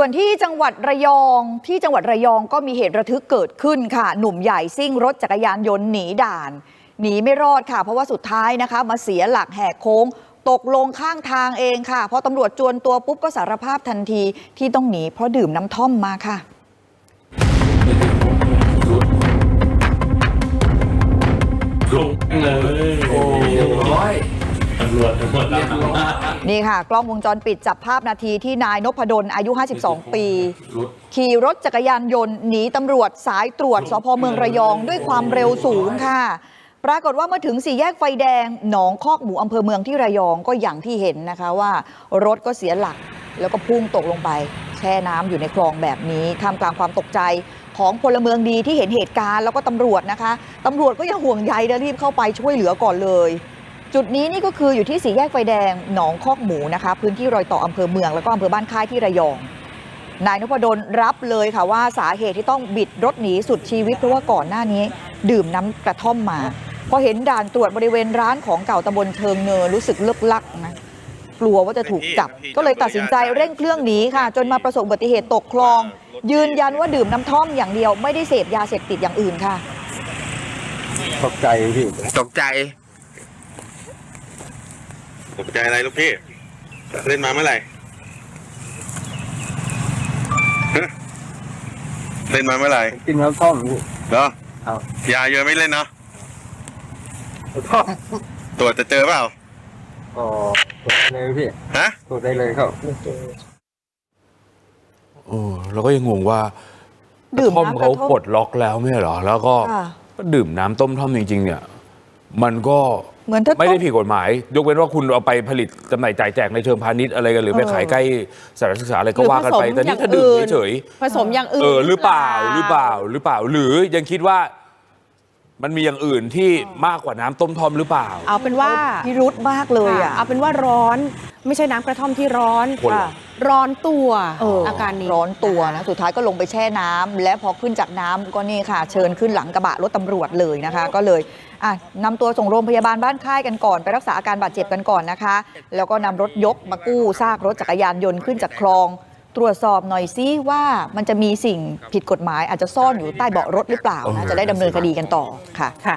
ส่วนที่จังหวัดระยองที่จังหวัดระยองก็มีเหตุระทึกเกิดขึ้นค่ะ หนุ่มใหญ่ซิ่งรถจักรยานยนต์หนีด่าน หนีไม่รอดค่ะ เพราะว่าสุดท้ายนะคะ มาเสียหลักแหกโค้ง ตกลงข้างทางเองค่ะพอตำรวจจวนตัวปุ๊บก็สารภาพทันทีที่ต้องหนีเพราะดื่มน้ำท่อมมาค่ะลุกเลยโอ้ย ตำรวจตำรวจตามมานี่ค่ะ กล้องวงจรปิดจับภาพนาทีที่นายนพดลอายุ 52 ปี รถขี่รถจักรยานยนต์หนีตำรวจสายตรวจสพเมืองระยองด้วยความเร็วสูงค่ะ ปรากฏว่าเมื่อถึงสี่แยกไฟแดง หนองคอกหมูอำเภอเมืองที่ระยองก็อย่างที่เห็นนะคะว่า รถก็เสียหลักแล้วก็พุ่งตกลงไป แช่น้ำอยู่ในคลองแบบนี้ท่ามกลางความตกใจของพลเมืองดีที่เห็นเหตุการณ์แล้วก็ตำรวจนะคะตำรวจก็ยังห่วงใยและรีบเข้าไปช่วยเหลือก่อนเลย จุดนี้นี่ก็คืออยู่ที่สี่แยกไฟแดงหนองคอกหมูนะคะ พื้นที่รอยต่ออำเภอเมืองแล้วก็อำเภอบ้านค่ายที่ระยอง นายนพดลรับเลยค่ะว่าสาเหตุที่ต้องบิดรถหนีสุดชีวิตเพราะว่าก่อนหน้านี้ ดื่มน้ำกระท่อมมา พอเห็นด่านตรวจบริเวณร้านของเก่าตำบลเชิงเนินรู้สึกเลิกลักนะกลัวว่าจะถูกจับ ก็เลยตัดสินใจเร่งเครื่องหนีค่ะ จนมาประสบอุบัติเหตุตกคลอง ยืนยันว่าดื่มน้ำท่อมอย่างเดียวไม่ได้เสพยาเสพติดอย่างอื่นค่ะ ตกใจพี่ตกใจ ตกใจอะไรลูกพี่ เล่นมาเมื่อไหร่ฮะเล่นมาเมื่อไหร่กินน้ำท่อมพี่ เหรอครับ ยาเยอะไม่เล่นเนาะท่อมตรวจจะเจอเปล่าก็ตรวจได้เลยพี่ฮะ ตรวจได้เลยครับ เออเราก็ยังงงว่าดื่มกระท่อมน้ำกเขาระท่อมปลดล็อกแล้วไม่ใช่เหรอ แล้วก็ค่ะก็ดื่มน้ำต้มท่อมจริง ๆ เนี่ย มันก็ เหมือนถ้าไม่ได้ต้มผิดกฎหมาย ยกเว้นว่าคุณเอาไปผลิตจำหน่ายจ่ายแจกในเชิงพาณิชย์อะไรกันหรือไปเออขายใกล้สถานศึกษาอะไรก็ว่ากันไปหรือผสมแต่นี่อย่างถ้าดื่มอื่นเฉยผสมอย่างอื่ๆนเออหรือเปล่าหรือเปล่าหรือเปล่าหรือยังคิดว่ามันมีอย่างอื่นที่มากกว่าน้ำต้มท่อมหรือเปล่า เอาเป็นว่าพิรุธมากเลยอะค่ะเอาเป็นว่าร้อน ไม่ใช่น้ำกระท่อมที่ร้อนคนเห รอค่ะร้อนตัวเอออาการนี้ร้อนตัวนะสุดท้ายก็ลงไปแช่น้ำและพอขึ้นจากน้ำก็นี่ค่ะ เชิญขึ้นหลังกระบะรถตำรวจเลยนะคะ ก็เลยอะนำตัวส่งโรงพยาบาลบ้านค่ายกันก่อน ไปรักษาอาการบาดเจ็บกันก่อนนะคะ แล้วก็นำรถยกมากู้ซากรถจักรยานยนต์ขึ้นจากคลอง ตรวจสอบหน่อยซิว่ามันจะมีสิ่งผิดกฎหมาย อาจจะซ่อนอยู่ใต้เบาะรถหรือเปล่านะจะได้ดำเนินคดีกันต่อค่ะค่ะ